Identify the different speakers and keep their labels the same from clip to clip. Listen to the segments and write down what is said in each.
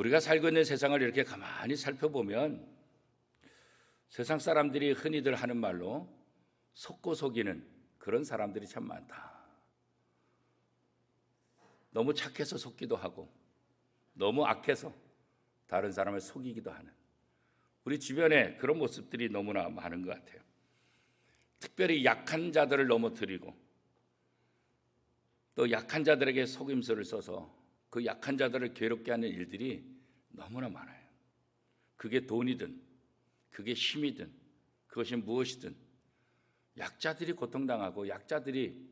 Speaker 1: 우리가 살고 있는 세상을 이렇게 가만히 살펴보면 세상 사람들이 흔히들 하는 말로 속고 속이는 그런 사람들이 참 많다. 너무 착해서 속기도 하고 너무 악해서 다른 사람을 속이기도 하는 우리 주변에 그런 모습들이 너무나 많은 것 같아요. 특별히 약한 자들을 넘어뜨리고 또 약한 자들에게 속임수를 써서 그 약한 자들을 괴롭게 하는 일들이 너무나 많아요. 그게 돈이든 그게 힘이든 그것이 무엇이든 약자들이 고통당하고 약자들이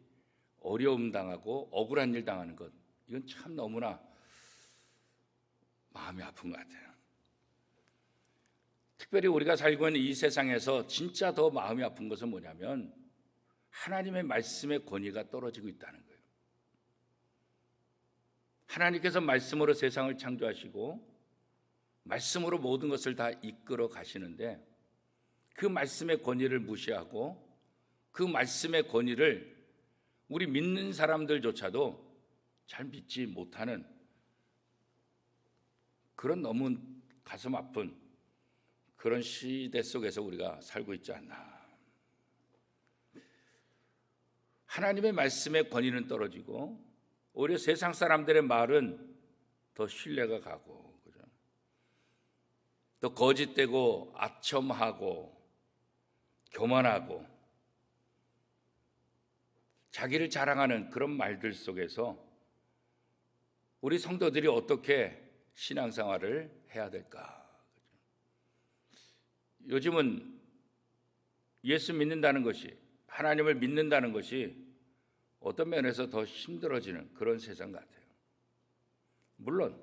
Speaker 1: 어려움 당하고 억울한 일 당하는 것 이건 참 너무나 마음이 아픈 것 같아요. 특별히 우리가 살고 있는 이 세상에서 진짜 더 마음이 아픈 것은 뭐냐면 하나님의 말씀의 권위가 떨어지고 있다는 거예요. 하나님께서 말씀으로 세상을 창조하시고 말씀으로 모든 것을 다 이끌어 가시는데 그 말씀의 권위를 무시하고 그 말씀의 권위를 우리 믿는 사람들조차도 잘 믿지 못하는 그런 너무 가슴 아픈 그런 시대 속에서 우리가 살고 있지 않나. 하나님의 말씀의 권위는 떨어지고 오히려 세상 사람들의 말은 더 신뢰가 가고 그죠? 또 거짓되고 아첨하고 교만하고 자기를 자랑하는 그런 말들 속에서 우리 성도들이 어떻게 신앙생활을 해야 될까? 요즘은 예수 믿는다는 것이 하나님을 믿는다는 것이 어떤 면에서 더 힘들어지는 그런 세상 같아요. 물론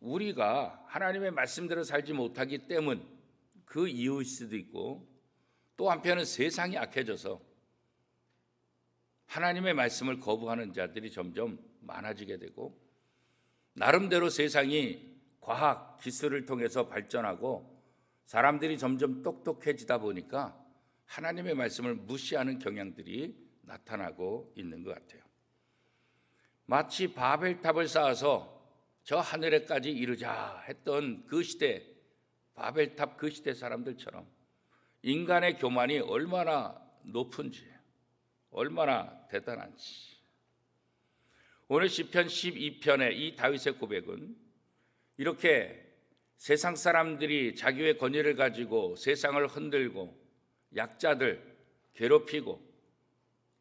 Speaker 1: 우리가 하나님의 말씀대로 살지 못하기 때문 그 이유일 수도 있고 또 한편은 세상이 악해져서 하나님의 말씀을 거부하는 자들이 점점 많아지게 되고 나름대로 세상이 과학 기술을 통해서 발전하고 사람들이 점점 똑똑해지다 보니까 하나님의 말씀을 무시하는 경향들이 나타나고 있는 것 같아요. 마치 바벨탑을 쌓아서 저 하늘에까지 이르자 했던 그 시대, 바벨탑 그 시대 사람들처럼 인간의 교만이 얼마나 높은지, 얼마나 대단한지. 오늘 시편 12편의 이 다윗의 고백은 이렇게 세상 사람들이 자기의 권위를 가지고 세상을 흔들고 약자들 괴롭히고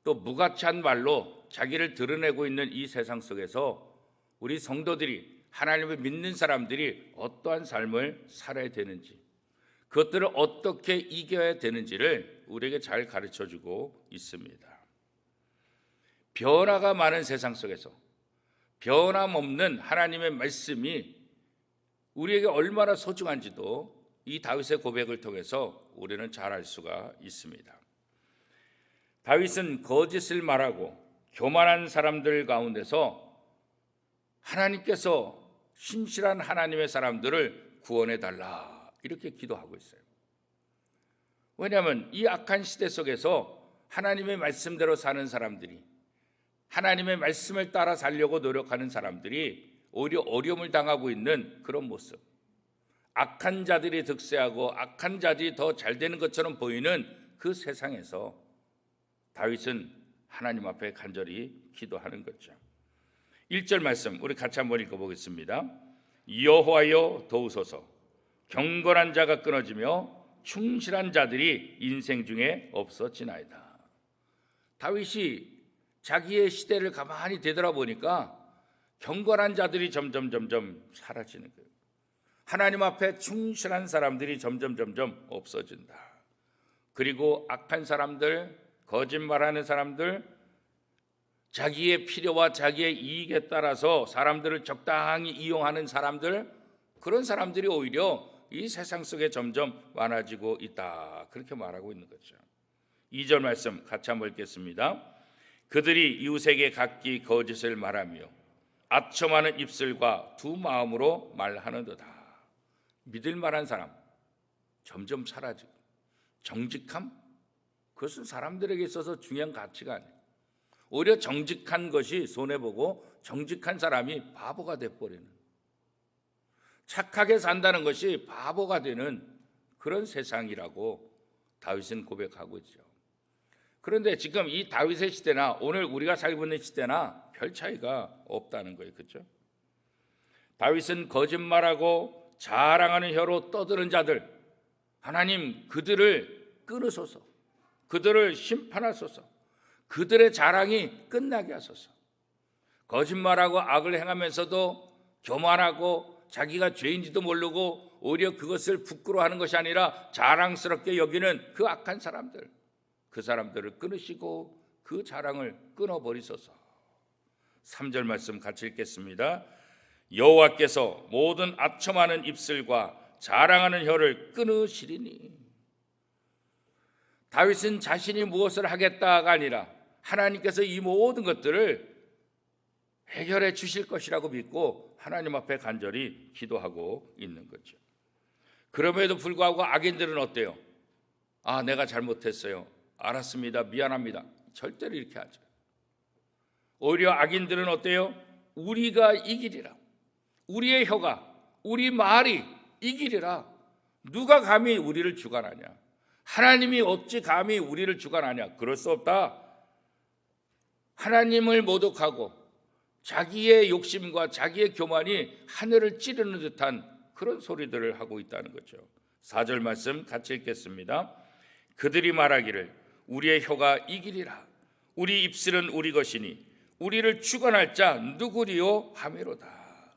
Speaker 1: 또 무가치한 말로 자기를 드러내고 있는 이 세상 속에서 우리 성도들이 하나님을 믿는 사람들이 어떠한 삶을 살아야 되는지 그것들을 어떻게 이겨야 되는지를 우리에게 잘 가르쳐 주고 있습니다. 변화가 많은 세상 속에서 변함없는 하나님의 말씀이 우리에게 얼마나 소중한지도 이 다윗의 고백을 통해서 우리는 잘 알 수가 있습니다. 다윗은 거짓을 말하고 교만한 사람들 가운데서 하나님께서 신실한 하나님의 사람들을 구원해 달라 이렇게 기도하고 있어요. 왜냐하면 이 악한 시대 속에서 하나님의 말씀대로 사는 사람들이 하나님의 말씀을 따라 살려고 노력하는 사람들이 오히려 어려움을 당하고 있는 그런 모습. 악한 자들이 득세하고 악한 자들이 더 잘 되는 것처럼 보이는 그 세상에서 다윗은 하나님 앞에 간절히 기도하는 거죠. 1절 말씀 우리 같이 한번 읽어 보겠습니다. 여호와여 도우소서 경건한 자가 끊어지며 충실한 자들이 인생 중에 없어지나이다. 다윗이 자기의 시대를 가만히 되돌아보니까 경건한 자들이 점점 점점 사라지는 거예요. 하나님 앞에 충실한 사람들이 점점 점점 없어진다. 그리고 악한 사람들, 거짓말하는 사람들, 자기의 필요와 자기의 이익에 따라서 사람들을 적당히 이용하는 사람들, 그런 사람들이 오히려 이 세상 속에 점점 많아지고 있다. 그렇게 말하고 있는 거죠. 2절 말씀 같이 한번 읽겠습니다. 그들이 이웃에게 각기 거짓을 말하며 아첨하는 입술과 두 마음으로 말하는도다. 믿을 만한 사람 점점 사라지고 정직함 그것은 사람들에게 있어서 중요한 가치가 아니에요. 오히려 정직한 것이 손해 보고 정직한 사람이 바보가 돼 버리는. 착하게 산다는 것이 바보가 되는 그런 세상이라고 다윗은 고백하고 있죠. 그런데 지금 이 다윗의 시대나 오늘 우리가 살고 있는 시대나 별 차이가 없다는 거예요. 그렇죠? 다윗은 거짓말하고 자랑하는 혀로 떠드는 자들 하나님 그들을 끊으소서. 그들을 심판하소서. 그들의 자랑이 끝나게 하소서. 거짓말하고 악을 행하면서도 교만하고 자기가 죄인지도 모르고 오히려 그것을 부끄러워하는 것이 아니라 자랑스럽게 여기는 그 악한 사람들 그 사람들을 끊으시고 그 자랑을 끊어버리소서. 3절 말씀 같이 읽겠습니다. 여호와께서 모든 압첨하는 입술과 자랑하는 혀를 끊으시리니 다윗은 자신이 무엇을 하겠다가 아니라 하나님께서 이 모든 것들을 해결해 주실 것이라고 믿고 하나님 앞에 간절히 기도하고 있는 거죠. 그럼에도 불구하고 악인들은 어때요? 아, 내가 잘못했어요. 알았습니다. 미안합니다. 절대로 이렇게 하죠. 오히려 악인들은 어때요? 우리가 이기리라. 우리의 혀가, 우리 말이 이기리라. 누가 감히 우리를 주관하냐? 하나님이 어찌 감히 우리를 주관하냐? 그럴 수 없다. 하나님을 모독하고 자기의 욕심과 자기의 교만이 하늘을 찌르는 듯한 그런 소리들을 하고 있다는 거죠. 4절 말씀 같이 읽겠습니다. 그들이 말하기를 우리의 혀가 이기리라. 우리 입술은 우리 것이니 우리를 주관할 자 누구리요 하미로다.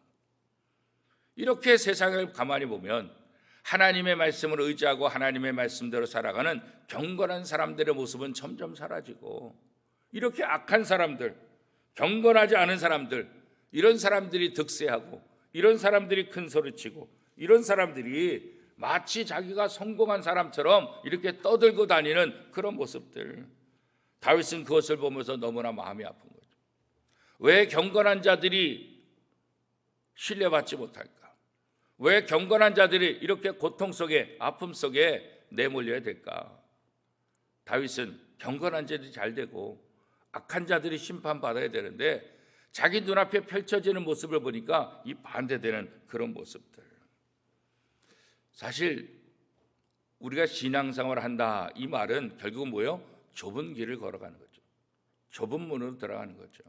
Speaker 1: 이렇게 세상을 가만히 보면 하나님의 말씀을 의지하고 하나님의 말씀대로 살아가는 경건한 사람들의 모습은 점점 사라지고 이렇게 악한 사람들, 경건하지 않은 사람들, 이런 사람들이 득세하고 이런 사람들이 큰 소리치고 이런 사람들이 마치 자기가 성공한 사람처럼 이렇게 떠들고 다니는 그런 모습들. 다윗은 그것을 보면서 너무나 마음이 아픈 거죠. 왜 경건한 자들이 신뢰받지 못할까? 왜 경건한 자들이 이렇게 고통 속에 아픔 속에 내몰려야 될까? 다윗은 경건한 자들이 잘 되고 악한 자들이 심판받아야 되는데 자기 눈앞에 펼쳐지는 모습을 보니까 이 반대되는 그런 모습들. 사실 우리가 신앙생활을 한다 이 말은 결국은 뭐예요? 좁은 길을 걸어가는 거죠. 좁은 문으로 들어가는 거죠.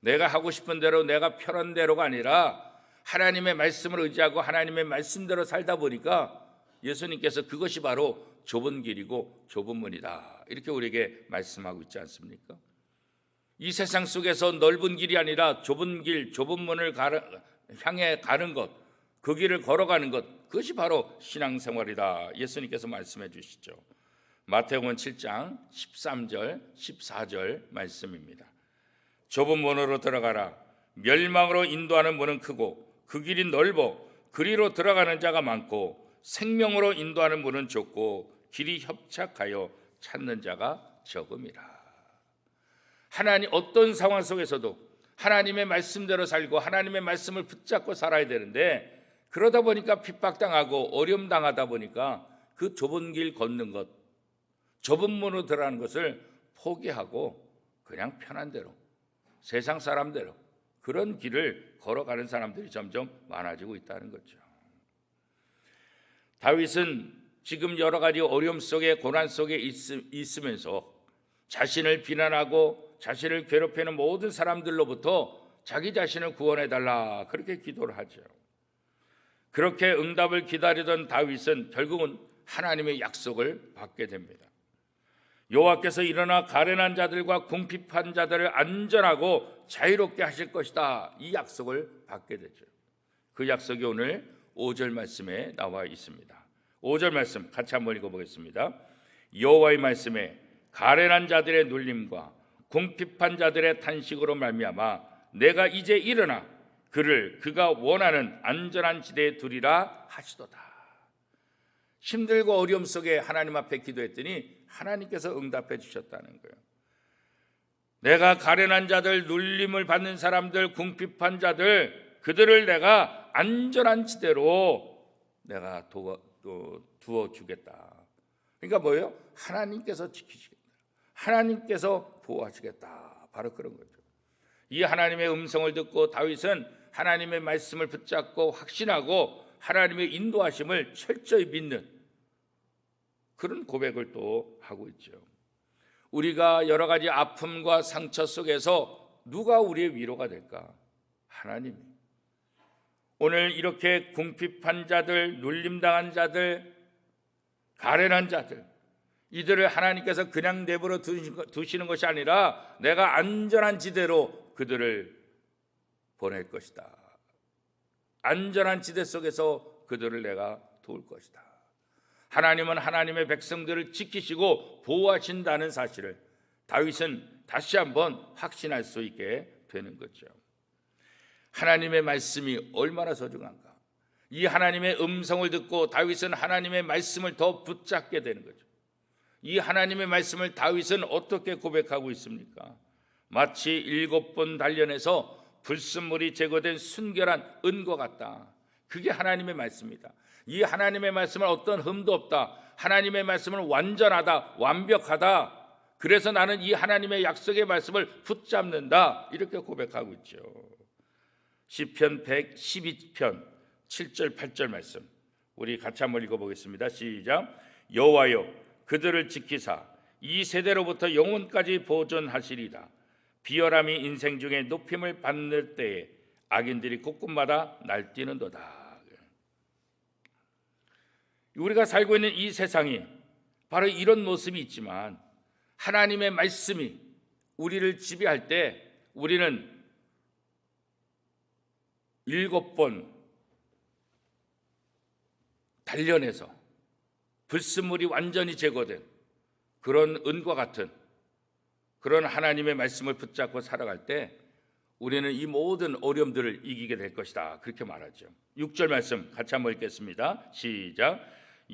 Speaker 1: 내가 하고 싶은 대로 내가 편한 대로가 아니라 하나님의 말씀을 의지하고 하나님의 말씀대로 살다 보니까 예수님께서 그것이 바로 좁은 길이고 좁은 문이다. 이렇게 우리에게 말씀하고 있지 않습니까? 이 세상 속에서 넓은 길이 아니라 좁은 길, 좁은 문을 가르, 향해 가는 것, 그 길을 걸어가는 것, 그것이 바로 신앙생활이다. 예수님께서 말씀해 주시죠. 마태복음 7장 13절, 14절 말씀입니다. 좁은 문으로 들어가라. 멸망으로 인도하는 문은 크고 그 길이 넓어 그리로 들어가는 자가 많고 생명으로 인도하는 문은 좁고 길이 협착하여 찾는 자가 적음이라. 하나님 어떤 상황 속에서도 하나님의 말씀대로 살고 하나님의 말씀을 붙잡고 살아야 되는데 그러다 보니까 핍박당하고 어려움 당하다 보니까 그 좁은 길 걷는 것, 좁은 문으로 들어가는 것을 포기하고 그냥 편한 대로 세상 사람대로 그런 길을 걸어가는 사람들이 점점 많아지고 있다는 거죠. 다윗은 지금 여러 가지 어려움 속에 고난 속에 있 으면서 자신을 비난하고 자신을 괴롭히는 모든 사람들로부터 자기 자신을 구원해 달라 그렇게 기도를 하죠. 그렇게 응답을 기다리던 다윗은 결국은 하나님의 약속을 받게 됩니다. 여호와께서 일어나 가련한 자들과 궁핍한 자들을 안전하고 자유롭게 하실 것이다. 이 약속을 받게 되죠. 그 약속이 오늘 5절 말씀에 나와 있습니다. 5절 말씀 같이 한번 읽어 보겠습니다. 여호와의 말씀에 가련한 자들의 눌림과 궁핍한 자들의 탄식으로 말미암아 내가 이제 일어나 그를 그가 원하는 안전한 지대에 두리라 하시도다. 힘들고 어려움 속에 하나님 앞에 기도했더니 하나님께서 응답해 주셨다는 거예요. 내가 가련한 자들, 눌림을 받는 사람들, 궁핍한 자들, 그들을 내가 안전한 지대로 내가 두어, 두어 주겠다. 그러니까 뭐예요? 하나님께서 지키시겠다. 하나님께서 보호하시겠다. 바로 그런 거죠. 이 하나님의 음성을 듣고 다윗은 하나님의 말씀을 붙잡고 확신하고 하나님의 인도하심을 철저히 믿는 그런 고백을 또 하고 있죠. 우리가 여러 가지 아픔과 상처 속에서 누가 우리의 위로가 될까? 하나님이. 오늘 이렇게 궁핍한 자들, 눌림당한 자들, 가련한 자들, 이들을 하나님께서 그냥 내버려 두시는 것이 아니라 내가 안전한 지대로 그들을 보낼 것이다. 안전한 지대 속에서 그들을 내가 도울 것이다. 하나님은 하나님의 백성들을 지키시고 보호하신다는 사실을 다윗은 다시 한번 확신할 수 있게 되는 거죠. 하나님의 말씀이 얼마나 소중한가. 이 하나님의 음성을 듣고 다윗은 하나님의 말씀을 더 붙잡게 되는 거죠. 이 하나님의 말씀을 다윗은 어떻게 고백하고 있습니까? 마치 일곱 번 단련해서 불순물이 제거된 순결한 은과 같다. 그게 하나님의 말씀이다. 이 하나님의 말씀은 어떤 흠도 없다. 하나님의 말씀은 완전하다, 완벽하다. 그래서 나는 이 하나님의 약속의 말씀을 붙잡는다. 이렇게 고백하고 있죠. 시편 112편 7절 8절 말씀. 우리 같이 한번 읽어 보겠습니다. 시작. 여호와여 그들을 지키사 이 세대로부터 영원까지 보존하시리다. 비열함이 인생 중에 높임을 받는 때에 악인들이 곳곳마다 날뛰는도다. 우리가 살고 있는 이 세상이 바로 이런 모습이 있지만 하나님의 말씀이 우리를 지배할 때 우리는 일곱 번 단련해서 불순물이 완전히 제거된 그런 은과 같은 그런 하나님의 말씀을 붙잡고 살아갈 때 우리는 이 모든 어려움들을 이기게 될 것이다. 그렇게 말하죠. 6절 말씀 같이 한번 읽겠습니다. 시작.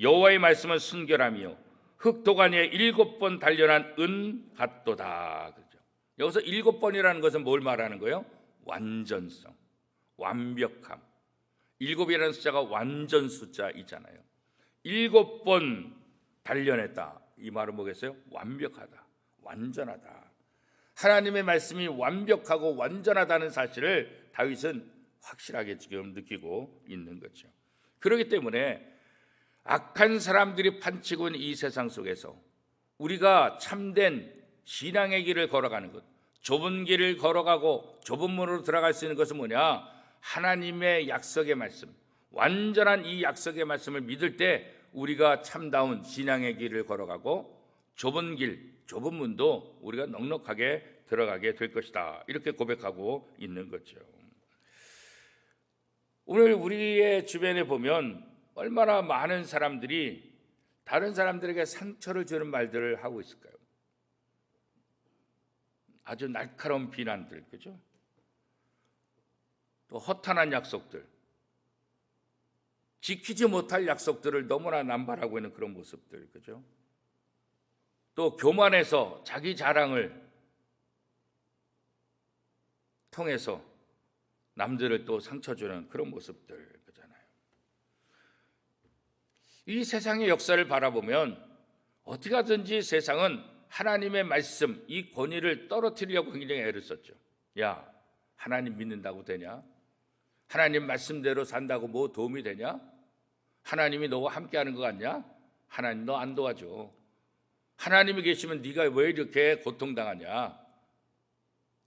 Speaker 1: 여호와의 말씀은 순결함이요 흑도가니에 일곱 번 단련한 은 같도다. 그죠? 여기서 일곱 번이라는 것은 뭘 말하는 거예요? 완전성, 완벽함. 일곱이라는 숫자가 완전 숫자이잖아요. 일곱 번 단련했다. 이 말은 뭐겠어요? 완벽하다. 완전하다. 하나님의 말씀이 완벽하고 완전하다는 사실을 다윗은 확실하게 지금 느끼고 있는 거죠. 그렇기 때문에 악한 사람들이 판치고 있는 이 세상 속에서 우리가 참된 신앙의 길을 걸어가는 것, 좁은 길을 걸어가고 좁은 문으로 들어갈 수 있는 것은 뭐냐? 하나님의 약속의 말씀, 완전한 이 약속의 말씀을 믿을 때 우리가 참다운 신앙의 길을 걸어가고 좁은 길, 좁은 문도 우리가 넉넉하게 들어가게 될 것이다. 이렇게 고백하고 있는 거죠. 오늘 우리의 주변에 보면 얼마나 많은 사람들이 다른 사람들에게 상처를 주는 말들을 하고 있을까요? 아주 날카로운 비난들, 그죠? 또 허탄한 약속들, 지키지 못할 약속들을 너무나 남발하고 있는 그런 모습들, 그죠? 또 교만해서 자기 자랑을 통해서 남들을 또 상처 주는 그런 모습들 그잖아요. 이 세상의 역사를 바라보면 어떻게 하든지 세상은 하나님의 말씀, 이 권위를 떨어뜨리려고 굉장히 애를 썼죠. 야, 하나님 믿는다고 되냐? 하나님 말씀대로 산다고 뭐 도움이 되냐? 하나님이 너와 함께 하는 것 같냐? 하나님 너 안 도와줘. 하나님이 계시면 네가 왜 이렇게 고통당하냐?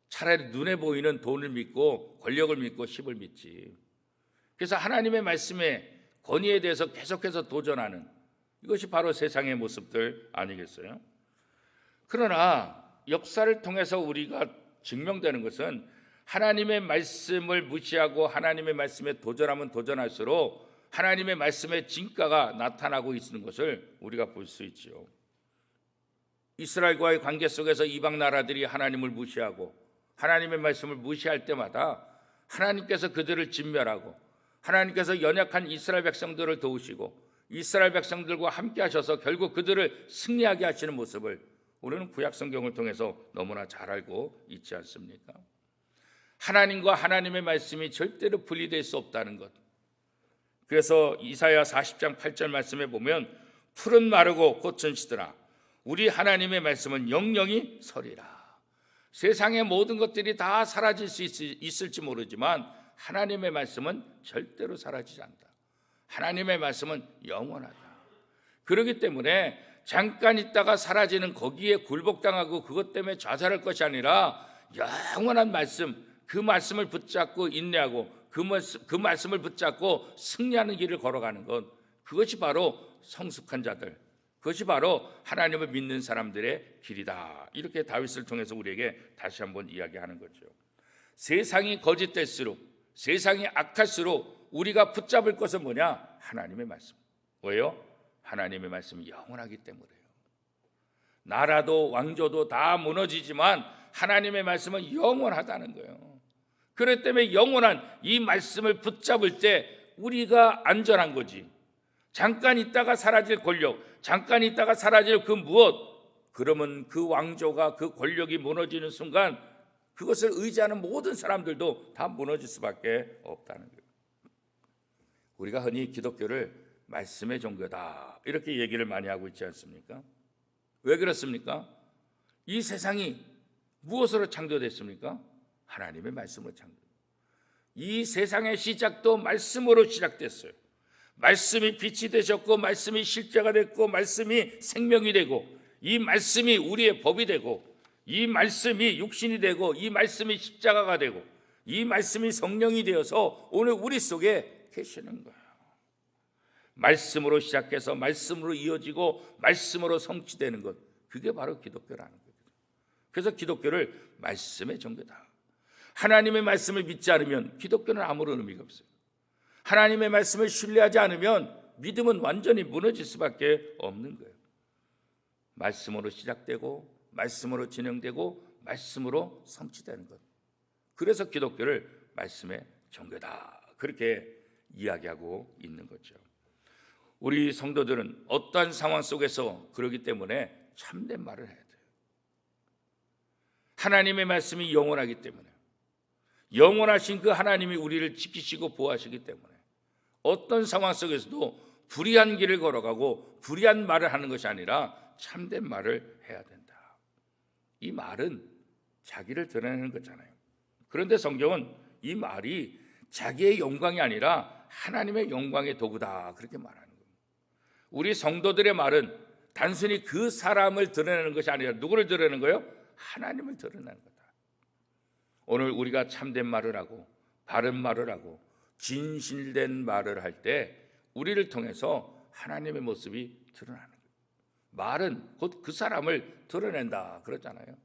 Speaker 1: 차라리 눈에 보이는 돈을 믿고 권력을 믿고 십을 믿지. 그래서 하나님의 말씀에 권위에 대해서 계속해서 도전하는 이것이 바로 세상의 모습들 아니겠어요? 그러나 역사를 통해서 우리가 증명되는 것은 하나님의 말씀을 무시하고 하나님의 말씀에 도전하면 도전할수록 하나님의 말씀의 진가가 나타나고 있는 것을 우리가 볼 수 있죠. 이스라엘과의 관계 속에서 이방 나라들이 하나님을 무시하고 하나님의 말씀을 무시할 때마다 하나님께서 그들을 진멸하고 하나님께서 연약한 이스라엘 백성들을 도우시고 이스라엘 백성들과 함께 하셔서 결국 그들을 승리하게 하시는 모습을 우리는 구약 성경을 통해서 너무나 잘 알고 있지 않습니까? 하나님과 하나님의 말씀이 절대로 분리될 수 없다는 것. 그래서 이사야 40장 8절 말씀에 보면 풀은 마르고 꽃은 시드라 우리 하나님의 말씀은 영영이 서리라. 세상의 모든 것들이 다 사라질 수 있을지 모르지만 하나님의 말씀은 절대로 사라지지 않는다. 하나님의 말씀은 영원하다. 그렇기 때문에 잠깐 있다가 사라지는 거기에 굴복당하고 그것 때문에 좌절할 것이 아니라 영원한 말씀, 그 말씀을 붙잡고 인내하고 그, 말씀, 그 말씀을 붙잡고 승리하는 길을 걸어가는 것 그것이 바로 성숙한 자들 그것이 바로 하나님을 믿는 사람들의 길이다. 이렇게 다윗을 통해서 우리에게 다시 한번 이야기하는 거죠. 세상이 거짓될수록 세상이 악할수록 우리가 붙잡을 것은 뭐냐? 하나님의 말씀. 왜요? 하나님의 말씀이 영원하기 때문에요. 나라도 왕조도 다 무너지지만 하나님의 말씀은 영원하다는 거예요. 그렇기 때문에 영원한 이 말씀을 붙잡을 때 우리가 안전한 거지. 잠깐 있다가 사라질 권력, 잠깐 있다가 사라질 그 무엇, 그러면 그 왕조가 그 권력이 무너지는 순간 그것을 의지하는 모든 사람들도 다 무너질 수밖에 없다는 거예요. 우리가 흔히 기독교를 말씀의 종교다 이렇게 얘기를 많이 하고 있지 않습니까? 왜 그렇습니까? 이 세상이 무엇으로 창조됐습니까? 하나님의 말씀으로 창조. 이 세상의 시작도 말씀으로 시작됐어요. 말씀이 빛이 되셨고 말씀이 실제가 됐고 말씀이 생명이 되고 이 말씀이 우리의 법이 되고 이 말씀이 육신이 되고 이 말씀이 십자가가 되고 이 말씀이 성령이 되어서 오늘 우리 속에 계시는 거예요. 말씀으로 시작해서 말씀으로 이어지고 말씀으로 성취되는 것 그게 바로 기독교라는 거죠. 그래서 기독교를 말씀의 종교다. 하나님의 말씀을 믿지 않으면 기독교는 아무런 의미가 없어요. 하나님의 말씀을 신뢰하지 않으면 믿음은 완전히 무너질 수밖에 없는 거예요. 말씀으로 시작되고 말씀으로 진행되고 말씀으로 성취되는 것. 그래서 기독교를 말씀의 종교다. 그렇게 이야기하고 있는 거죠. 우리 성도들은 어떠한 상황 속에서 그러기 때문에 참된 말을 해야 돼요. 하나님의 말씀이 영원하기 때문에 영원하신 그 하나님이 우리를 지키시고 보호하시기 때문에 어떤 상황 속에서도 불의한 길을 걸어가고 불의한 말을 하는 것이 아니라 참된 말을 해야 된다. 이 말은 자기를 드러내는 거잖아요. 그런데 성경은 이 말이 자기의 영광이 아니라 하나님의 영광의 도구다. 그렇게 말하는 거예요. 우리 성도들의 말은 단순히 그 사람을 드러내는 것이 아니라 누구를 드러내는 거예요? 하나님을 드러내는 거다. 오늘 우리가 참된 말을 하고 바른 말을 하고 진실된 말을 할 때 우리를 통해서 하나님의 모습이 드러나는 거예요. 말은 곧 그 사람을 드러낸다 그러잖아요.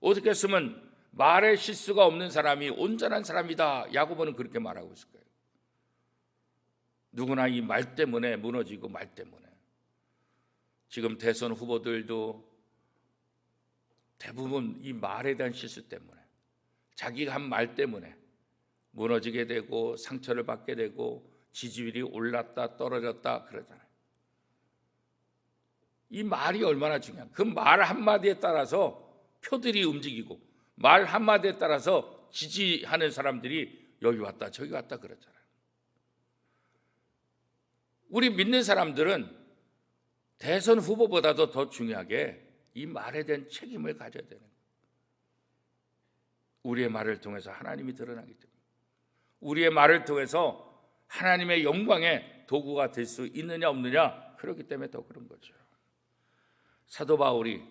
Speaker 1: 어떻게 쓰면 말에 실수가 없는 사람이 온전한 사람이다. 야고보는 그렇게 말하고 있을 거예요. 누구나 이 말 때문에 무너지고 말 때문에 지금 대선 후보들도 대부분 이 말에 대한 실수 때문에 자기가 한 말 때문에 무너지게 되고 상처를 받게 되고 지지율이 올랐다 떨어졌다 그러잖아요. 이 말이 얼마나 중요한 그 말 한마디에 따라서 표들이 움직이고 말 한마디에 따라서 지지하는 사람들이 여기 왔다 저기 왔다 그러잖아요. 우리 믿는 사람들은 대선 후보보다도 더 중요하게 이 말에 대한 책임을 가져야 되는 거예요. 우리의 말을 통해서 하나님이 드러나기 때문에 우리의 말을 통해서 하나님의 영광의 도구가 될 수 있느냐 없느냐 그렇기 때문에 더 그런 거죠. 사도 바울이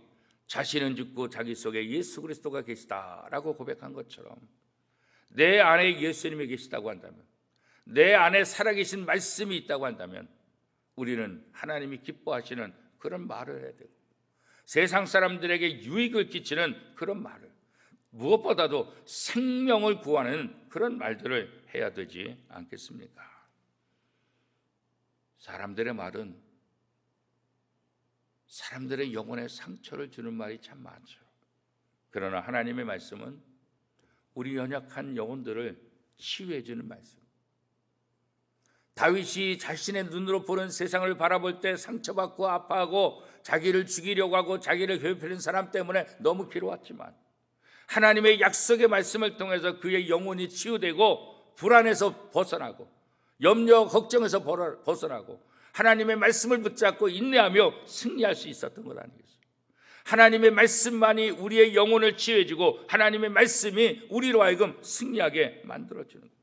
Speaker 1: 자신은 죽고 자기 속에 예수 그리스도가 계시다라고 고백한 것처럼 내 안에 예수님이 계시다고 한다면 내 안에 살아계신 말씀이 있다고 한다면 우리는 하나님이 기뻐하시는 그런 말을 해야 되고 세상 사람들에게 유익을 끼치는 그런 말을 무엇보다도 생명을 구하는 그런 말들을 해야 되지 않겠습니까? 사람들의 말은 사람들의 영혼에 상처를 주는 말이 참 많죠. 그러나 하나님의 말씀은 우리 연약한 영혼들을 치유해 주는 말씀. 다윗이 자신의 눈으로 보는 세상을 바라볼 때 상처받고 아파하고 자기를 죽이려고 하고 자기를 괴롭히는 사람 때문에 너무 괴로웠지만 하나님의 약속의 말씀을 통해서 그의 영혼이 치유되고 불안에서 벗어나고 염려 걱정에서 벗어나고 하나님의 말씀을 붙잡고 인내하며 승리할 수 있었던 것 아니겠어요? 하나님의 말씀만이 우리의 영혼을 치유해주고 하나님의 말씀이 우리로 하여금 승리하게 만들어주는 거예요.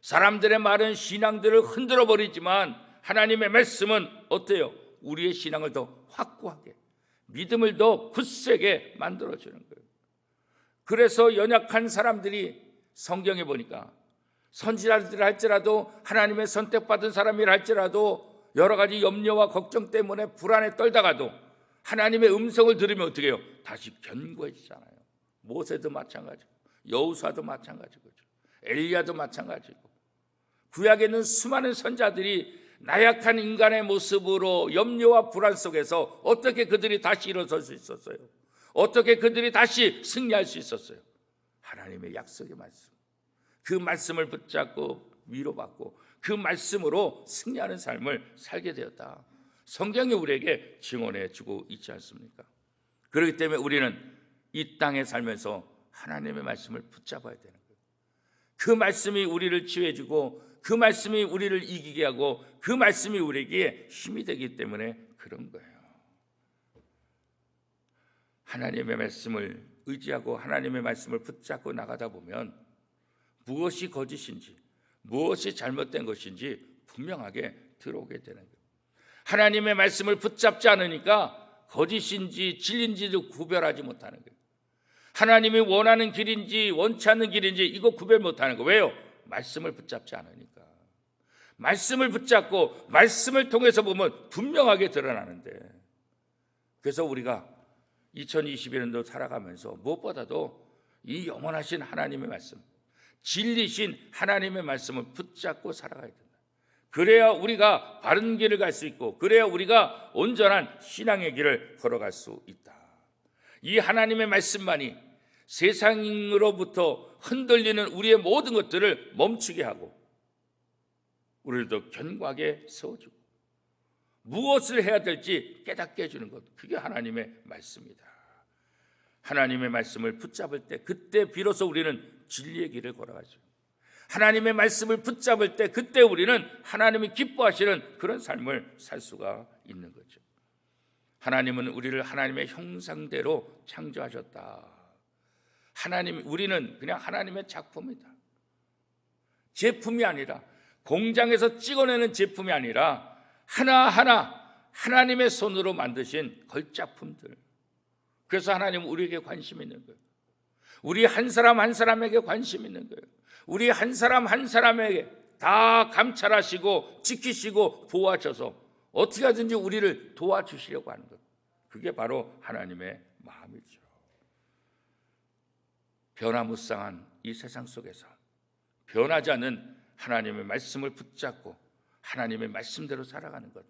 Speaker 1: 사람들의 말은 신앙들을 흔들어 버리지만 하나님의 말씀은 어때요? 우리의 신앙을 더 확고하게 믿음을 더 굳세게 만들어 주는 거예요. 그래서 연약한 사람들이 성경에 보니까 선지자들 할지라도 하나님의 선택받은 사람이라 할지라도 여러 가지 염려와 걱정 때문에 불안에 떨다가도 하나님의 음성을 들으면 어떻게 해요? 다시 견고해지잖아요. 모세도 마찬가지고 여우사도 마찬가지고 엘리야도 마찬가지고 구약에 있는 수많은 선자들이 나약한 인간의 모습으로 염려와 불안 속에서 어떻게 그들이 다시 일어설 수 있었어요? 어떻게 그들이 다시 승리할 수 있었어요? 하나님의 약속의 말씀. 그 말씀을 붙잡고 위로받고 그 말씀으로 승리하는 삶을 살게 되었다. 성경이 우리에게 증언해 주고 있지 않습니까? 그렇기 때문에 우리는 이 땅에 살면서 하나님의 말씀을 붙잡아야 되는 거예요. 그 말씀이 우리를 치유해 주고 그 말씀이 우리를 이기게 하고 그 말씀이 우리에게 힘이 되기 때문에 그런 거예요. 하나님의 말씀을 의지하고 하나님의 말씀을 붙잡고 나가다 보면 무엇이 거짓인지 무엇이 잘못된 것인지 분명하게 들어오게 되는 거예요. 하나님의 말씀을 붙잡지 않으니까 거짓인지 진리인지도 구별하지 못하는 거예요. 하나님이 원하는 길인지 원치 않는 길인지 이거 구별 못하는 거 왜요? 말씀을 붙잡지 않으니까. 말씀을 붙잡고 말씀을 통해서 보면 분명하게 드러나는데. 그래서 우리가 2021년도 살아가면서 무엇보다도 이 영원하신 하나님의 말씀, 진리신 하나님의 말씀을 붙잡고 살아가야 된다. 그래야 우리가 바른 길을 갈 수 있고, 그래야 우리가 온전한 신앙의 길을 걸어갈 수 있다. 이 하나님의 말씀만이 세상으로부터 흔들리는 우리의 모든 것들을 멈추게 하고, 우리를 더 견고하게 세워주고, 무엇을 해야 될지 깨닫게 해주는 것, 그게 하나님의 말씀이다. 하나님의 말씀을 붙잡을 때, 그때 비로소 우리는 진리의 길을 걸어가죠. 하나님의 말씀을 붙잡을 때, 그때 우리는 하나님이 기뻐하시는 그런 삶을 살 수가 있는 거죠. 하나님은 우리를 하나님의 형상대로 창조하셨다. 하나님, 우리는 그냥 하나님의 작품이다. 제품이 아니라, 공장에서 찍어내는 제품이 아니라, 하나하나 하나님의 손으로 만드신 걸작품들. 그래서 하나님 우리에게 관심 있는 거예요. 우리 한 사람 한 사람에게 관심 있는 거예요. 우리 한 사람 한 사람에게 다 감찰하시고 지키시고 보호하셔서 어떻게 하든지 우리를 도와주시려고 하는 것. 그게 바로 하나님의 마음이죠. 변화무쌍한 이 세상 속에서 변하지 않는 하나님의 말씀을 붙잡고 하나님의 말씀대로 살아가는 것.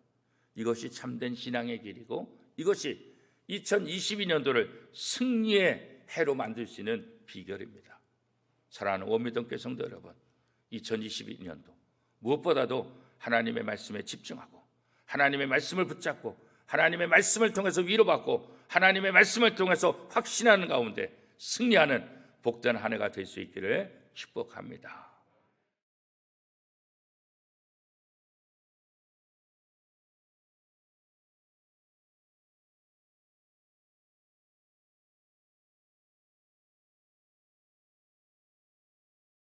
Speaker 1: 이것이 참된 신앙의 길이고 이것이 2022년도를 승리의 해로 만들 수 있는 비결입니다. 사랑하는 원미동교 성도 여러분, 2022년도 무엇보다도 하나님의 말씀에 집중하고 하나님의 말씀을 붙잡고 하나님의 말씀을 통해서 위로받고 하나님의 말씀을 통해서 확신하는 가운데 승리하는 복된 한 해가 될 수 있기를 축복합니다.